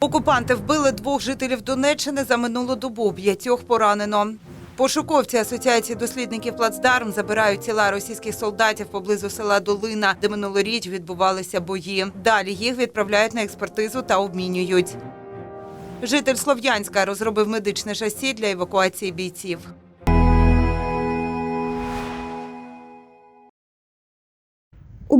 Окупанти вбили двох жителів Донеччини за минулу добу. П'ятьох поранено. Пошуковці Асоціації дослідників Плацдарм забирають тіла російських солдатів поблизу села Долина, де минулоріч відбувалися бої. Далі їх відправляють на експертизу та обмінюють. Житель Слов'янська розробив медичне шасі для евакуації бійців.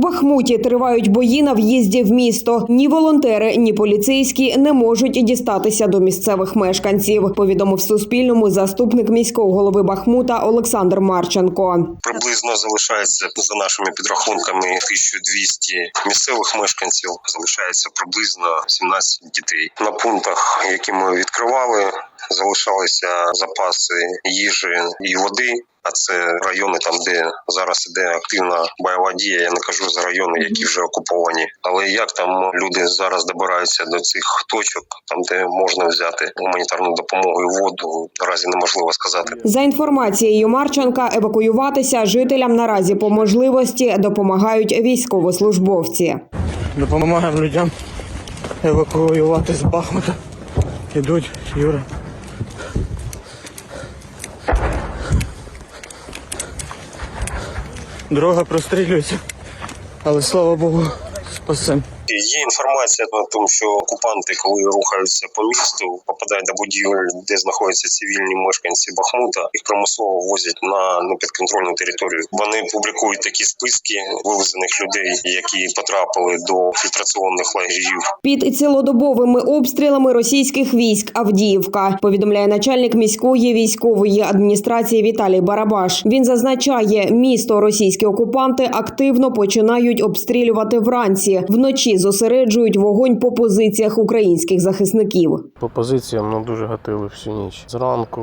Бахмуті тривають бої на в'їзді в місто. Ні волонтери, ні поліцейські не можуть дістатися до місцевих мешканців. Повідомив Суспільному заступник міського голови Бахмута Олександр Марченко. Приблизно залишається за нашими підрахунками 1200 місцевих мешканців. Залишається приблизно 17 дітей. На пунктах, які ми відкривали, залишалися запаси їжі і води. А це райони, там де зараз іде активна бойова дія. Я не кажу за райони, які вже окуповані. Але як там люди зараз добираються до цих точок, там де можна взяти гуманітарну допомогу і воду, наразі неможливо сказати. За інформацією Марченка, евакуюватися жителям наразі по можливості допомагають військовослужбовці. Допомагаємо людям евакуювати з Бахмута. Ідуть, Юра. Дорога прострілюється, але слава Богу, спасем. Є інформація про те, що окупанти, коли рухаються по місту, попадають до будівель, де знаходяться цивільні мешканці Бахмута, їх примусово возять на непідконтрольну територію. Вони публікують такі списки вивезених людей, які потрапили до фільтраційних лагерів. Під цілодобовими обстрілами російських військ Авдіївка повідомляє начальник міської військової адміністрації Віталій Барабаш. Він зазначає, місто російські окупанти активно починають обстрілювати вранці. Вночі зосереджують вогонь по позиціях українських захисників. По позиціям ну, дуже гатили всю ніч. Зранку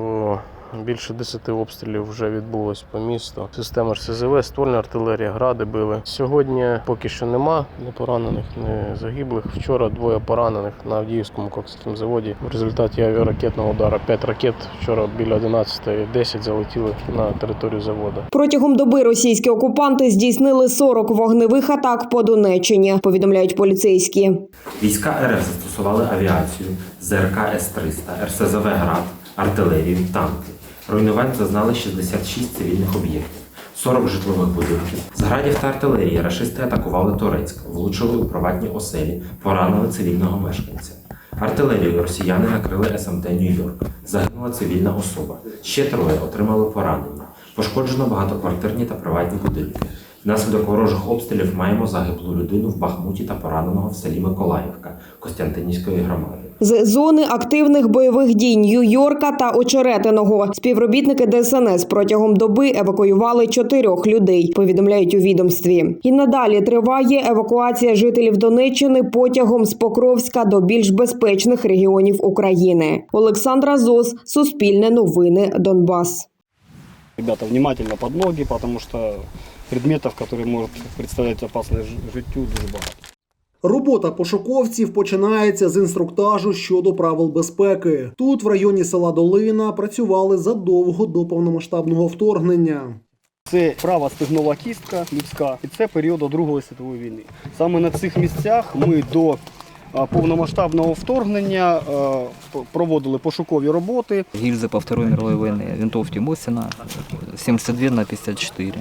більше 10 обстрілів вже відбулось по місту. Система РСЗВ, ствольна артилерія, гради били. Сьогодні поки що нема ні поранених, ні загиблих. Вчора двоє поранених на Авдіївському коксовому заводі. В результаті авіаракетного удару 5 ракет вчора біля 11.10 залетіли на територію заводу. Протягом доби російські окупанти здійснили 40 вогневих атак по Донеччині. Повідомляють поліцейські. Війська РФ застосували авіацію, ЗРК С-300, РСЗВ «Град», артилерію, танки. Руйнувань зазнали 66 цивільних об'єктів, 40 житлових будинків. З градів та артилерії рашисти атакували Торецьк, влучили у приватні оселі, поранили цивільного мешканця. Артилерією росіяни накрили СМТ Нью-Йорк. Загинула цивільна особа. Ще троє отримали поранення. Пошкоджено багатоквартирні та приватні будинки. Внаслідок ворожих обстрілів маємо загиблу людину в Бахмуті та пораненого в селі Миколаївка Костянтинівської громади. З зони активних бойових дій Нью-Йорка та Очеретиного співробітники ДСНС протягом доби евакуювали чотирьох людей. Повідомляють у відомстві. І надалі триває евакуація жителів Донеччини потягом з Покровська до більш безпечних регіонів України. Олександра Зос, Суспільне новини, Донбас. Ребята, внимательно под ноги, потому что предметов, которые может представлять опасность життю, дуже багато. Робота пошуковців починається з інструктажу щодо правил безпеки. Тут, в районі села Долина, працювали задовго до повномасштабного вторгнення. Це права стегнова кістка людська, і це період Другої світової війни. Саме на цих місцях ми до повномасштабного вторгнення проводили пошукові роботи. гильзы по Второй мировой войны, винтовки Мосина, 72 на 54.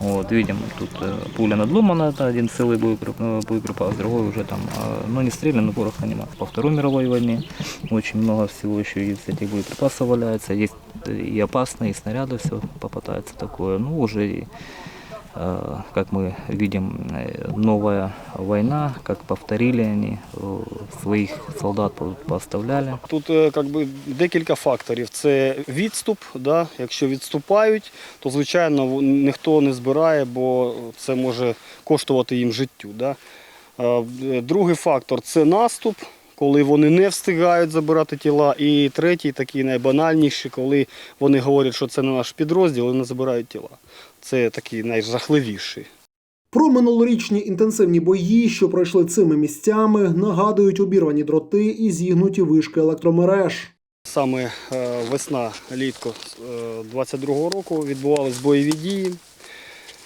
Вот, видим, тут э, пуля надломана, это один целый боеприп- э, боеприпас, другой уже там, э, ну не стрелян, но пороха нема. По Второй мировой войне очень много всего еще из этих боеприпасов валяется, есть э, и опасные, и снаряды все попадается такое, ну уже и э, как мы видим, э, новая война, как повторили они, э, своих солдат по- поставляли. Тут е, как би, декілька факторів. Це відступ. Да? Якщо відступають, то звичайно в- ніхто не збирає, бо це може коштувати їм життю. Да? Е, Другий фактор це наступ, коли вони не встигають забирати тіла. І третій, такий найбанальніший, коли вони говорять, що це не наш підрозділ, і не забирають тіла. Це такий найжахливіший. Про минулорічні інтенсивні бої, що пройшли цими місцями, нагадують обірвані дроти і зігнуті вишки електромереж. Саме е, весна, літко 22-го року відбувались бойові дії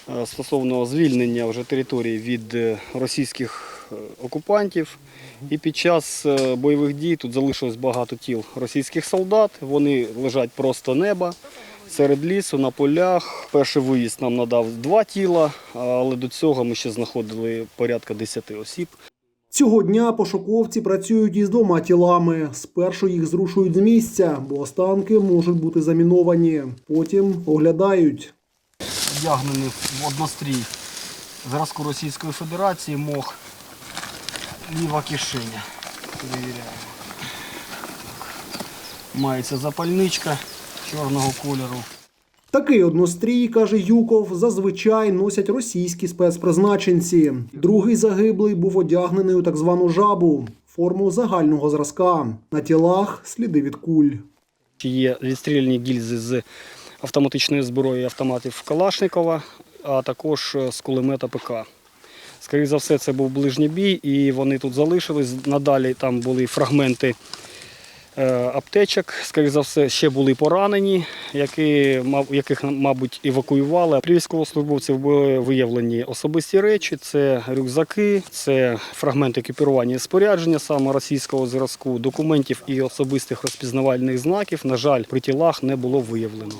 е, стосовно звільнення вже території від е, російських е, окупантів. І під час е, бойових дій тут залишилось багато тіл російських солдат. Вони лежать просто неба серед лісу, на полях. Перший виїзд нам надав два тіла, але до цього ми ще знаходили порядка 10 осіб. Цього дня пошуковці працюють із двома тілами. Спершу їх зрушують з місця, бо останки можуть бути заміновані. Потім оглядають. Вдягнений в однострій зразку Російської Федерації мох ліва кишеня. Перевіряємо. Мається запальничка чорного кольору. Такий однострій, каже Юков, зазвичай носять російські спецпризначенці. Другий загиблий був одягнений у так звану жабу форму загального зразка. На тілах сліди від куль. Є відстріляні гільзи з автоматичної зброї автоматів Калашникова, а також з кулемета ПК. Скоріше за все, це був ближній бій, і вони тут залишились. Надалі там були фрагменти е, аптечок. Скоріше за все, ще були поранені, які, яких, мабуть, евакуювали. При військовослужбовців були виявлені особисті речі: це рюкзаки, це фрагменти екіпірування і спорядження саме російського зразку, документів і особистих розпізнавальних знаків. На жаль, при тілах не було виявлено.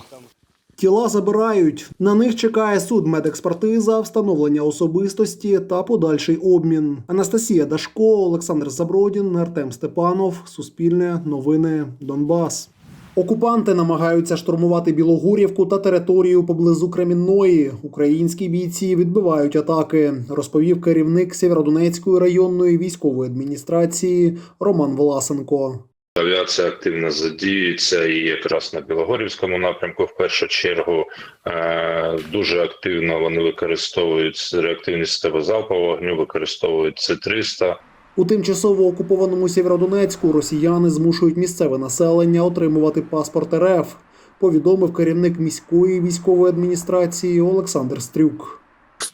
Тіла забирають. На них чекає суд медекспертиза, встановлення особистості та подальший обмін. Анастасія Дашко, Олександр Забродін, Артем Степанов. Суспільне новини Донбас. Окупанти намагаються штурмувати Білогурівку та територію поблизу Кремінної. Українські бійці відбивають атаки, розповів керівник Сєвєродонецької районної військової адміністрації Роман Власенко. Авіація активно задіюється і якраз на Білогорівському напрямку, в першу чергу, е, дуже активно вони використовують реактивні системи залпового вогню, використовують С-300. У тимчасово окупованому Сєвєродонецьку росіяни змушують місцеве населення отримувати паспорт РФ, повідомив керівник міської військової адміністрації Олександр Стрюк.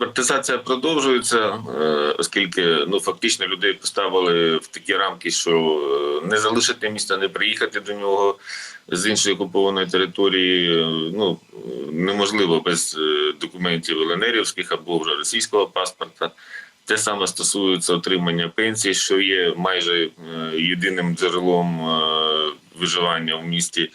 Експертизація продовжується, е, оскільки ну фактично людей поставили в такі рамки, що е, не залишити міста, не приїхати до нього з іншої окупованої території. е, Ну неможливо без документів ЛНРівських або вже російського паспорта. Те саме стосується отримання пенсій, що є майже єдиним джерелом виживання в місті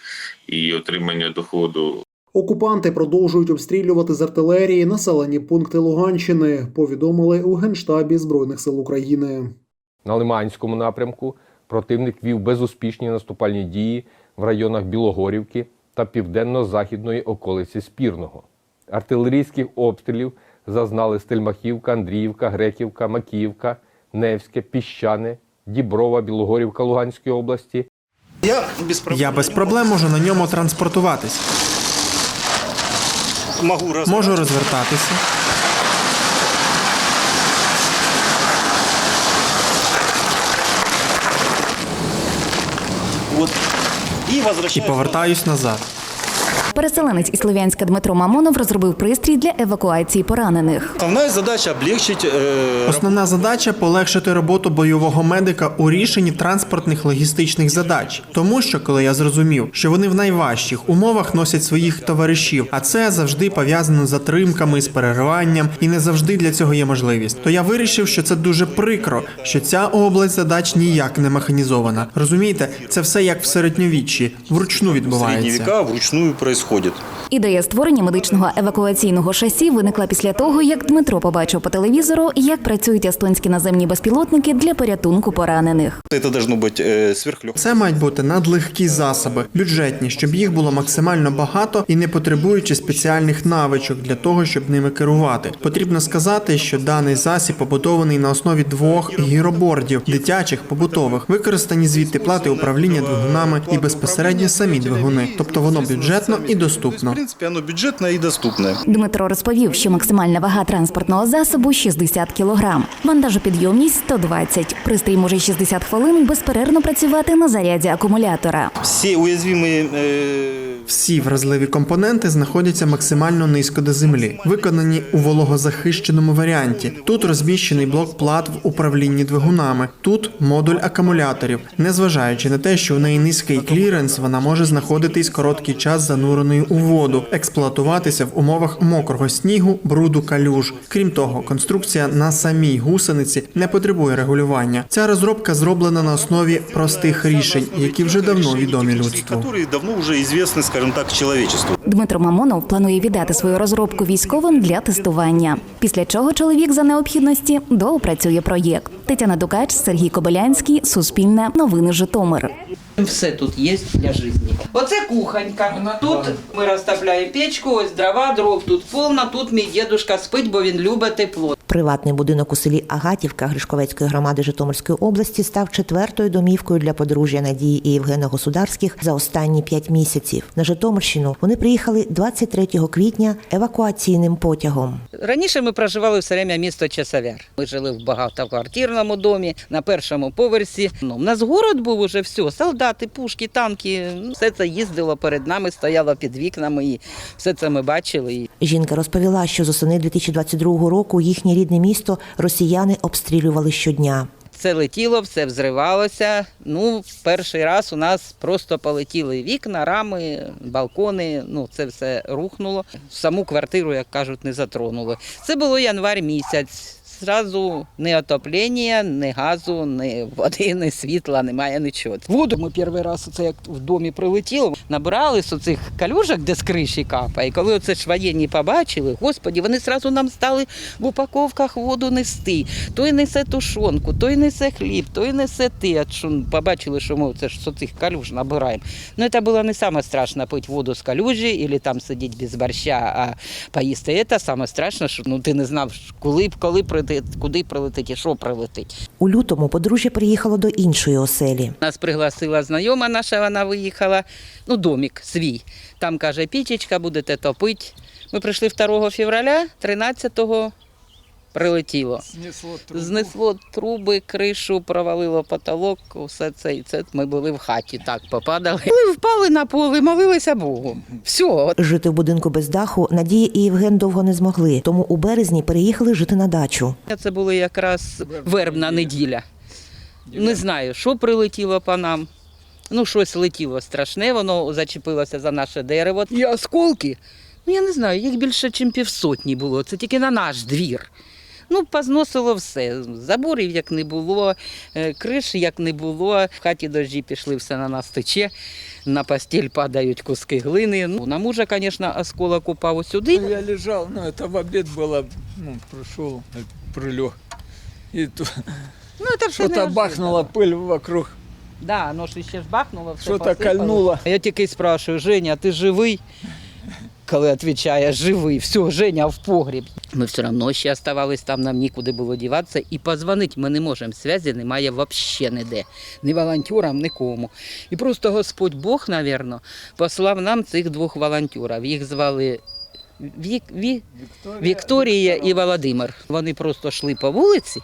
і отримання доходу. Окупанти продовжують обстрілювати з артилерії населені пункти Луганщини, повідомили у Генштабі Збройних сил України. На Лиманському напрямку противник вів безуспішні наступальні дії в районах Білогорівки та південно-західної околиці Спірного. Артилерійських обстрілів зазнали Стельмахівка, Андріївка, Греківка, Макіївка, Невське, Піщане, Діброва, Білогорівка Луганської області, Я без проблем можу на ньому транспортуватись. Можу розвертатися. І повертаюсь назад. Переселенець із Слов'янська Дмитро Мамонов розробив пристрій для евакуації поранених. Основная задача облегчить э, Основна задача полегшити роботу бойового медика у рішенні транспортних логістичних задач. Тому що, коли я зрозумів, що вони в найважчих умовах носять своїх товаришів, а це завжди пов'язано з затримками, з перериванням, і не завжди для цього є можливість. То я вирішив, що це дуже прикро, що ця область задач ніяк не механізована. Розумієте, це все як в середньовіччі, вручну в средние відбувається. Происходит. Ідея створення медичного евакуаційного шасі виникла після того, як Дмитро побачив по телевізору, як працюють естонські наземні безпілотники для порятунку поранених. Это должно быть э, сверхлегкое. Це мають бути надлегкі засоби, бюджетні, щоб їх було максимально багато і не потребуючи спеціальних навичок для того, щоб ними керувати. Потрібно сказати, що даний засіб побудований на основі двох гіробордів, дитячих побутових, використані звідти плати управління двигунами і безпосередньо самі двигуни, тобто воно бюджетно і В доступно. принципе, оно бюджетне і доступне. Дмитро розповів, що максимальна вага транспортного засобу 60 кілограм, вантажопідйомність 120. Пристрій може 60 хвилин безперервно працювати на заряді акумулятора. Всі уязвимі. э, Всі вразливі компоненти знаходяться максимально низько до землі, виконані у вологозахищеному варіанті. Тут розміщений блок плат в управлінні двигунами, тут модуль акумуляторів. Незважаючи на те, що у неї низький кліренс, вона може знаходитись короткий час зануреною у воду, експлуатуватися в умовах мокрого снігу, бруду, калюж. Крім того, конструкція на самій гусениці не потребує регулювання. Ця розробка зроблена на основі простих рішень, які вже давно відомі людству. Скажем так, человечеству. Дмитро Мамонов планує віддати свою розробку військовим для тестування. Після чого чоловік за необхідності доопрацює проєкт. Тетяна Дукач, Сергій Кобилянський, Суспільне, Новини Житомир. Все тут є для життя. Оце кухонька. Тут ми розтопляємо печку, ось дрова, дров тут повно, тут мій дідусь спить, бо він любить тепло. Приватний будинок у селі Агатівка Гришковецької громади Житомирської області став четвертою домівкою для подружжя Надії і Євгена Государських за останні п'ять місяців. На Житомирщину вони приїхали 23 квітня евакуаційним потягом. Раніше ми проживали все время місто Часовяр. Ми жили в багатоквартирному домі на першому поверсі. Ну, у нас город був уже все, солдати, пушки, танки. ну, Все це їздило перед нами, стояло під вікнами, і все це ми бачили. Жінка розповіла, що з осени 2022 року їхнє рідне місто росіяни обстрілювали щодня. Все летіло, все взривалося. Ну, перший раз у нас просто полетіли вікна, рами, балкони. Ну, це все рухнуло. Саму квартиру, як кажуть, не затронуло. Це було январь місяць. Зразу ні отоплення, ні газу, ні води, ні світла, немає нічого. Воду ми перший раз оце як в домі прилетіло, набрали з оцих калюжок, де з криші капає. І коли оце ж воєнні побачили, господі, вони зразу нам стали в упаковках воду нести. Той несе тушонку, той несе хліб, той несе те. Побачили, що ми це ж з оцих калюж набираємо. Ну, це було не саме страшно пити воду з калюжі, або там сидіти без борща, а поїсти. Це саме страшно, що ну, ти не знав, коли, б коли прилетить, куди прилетить і що прилетить. У лютому подружжя приїхало до іншої оселі. Нас пригласила знайома наша, вона виїхала. Ну, домик свій. Там каже, пічечка, будете топити. Ми прийшли 2 февраля, 13-го прилетіло. Знесло труби, кришу, провалило потолок, все це. І це ми були в хаті, так попадали. Ми впали на поле, молилися Богу. Все, Жити в будинку без даху Надія і Євген довго не змогли, тому у березні переїхали жити на дачу. Це була якраз вербна неділя. Не знаю, що прилетіло по нам. Ну, щось летіло страшне, воно зачепилося за наше дерево. І осколки, ну я не знаю, їх більше, ніж півсотні було. Це тільки на наш двір. Ну, позносило все. Заборів як не було, е, криш як не було. В хаті дожді пішли, все на нас тече. На постіль падають куски глини. Ну, на мужа, звісно, осколок упав сюди. Я лежал, ну это в обед было, ну, пришел, прилег. И тут Ну, це все что-то неожиданно. бахнула пыль вокруг. Да, оно ж ще ж бахнуло, все Що-то посипало. кольнуло. Я тільки спрашиваю, Женя, ти живий? Коли відповідає, живий, все, Женя в погріб. Ми все одно ще оставались там, нам нікуди було діватися. І позвонити ми не можемо. Зв'язі немає взагалі ніде. Ні волонтерам, нікому. І просто Господь Бог, мабуть, послав нам цих двох волонтерів. Їх звали Вік, Ві, Вікторія і Володимир. Вони просто йшли по вулиці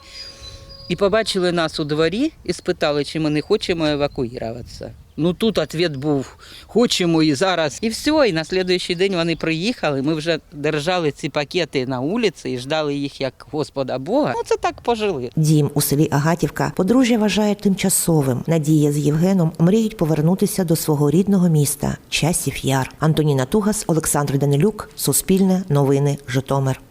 і побачили нас у дворі і спитали, чи ми не хочемо евакуюватися. Ну тут відповідь був хочемо і зараз. І все. І на наступний день вони приїхали. Ми вже держали ці пакети на вулиці і ждали їх як Господа Бога. Ну це так пожили. Дім у селі Агатівка подружжя вважає тимчасовим. Надія з Євгеном мріють повернутися до свого рідного міста Часів Яр. Антоніна Тугас, Олександр Данилюк, Суспільне, Новини, Житомир.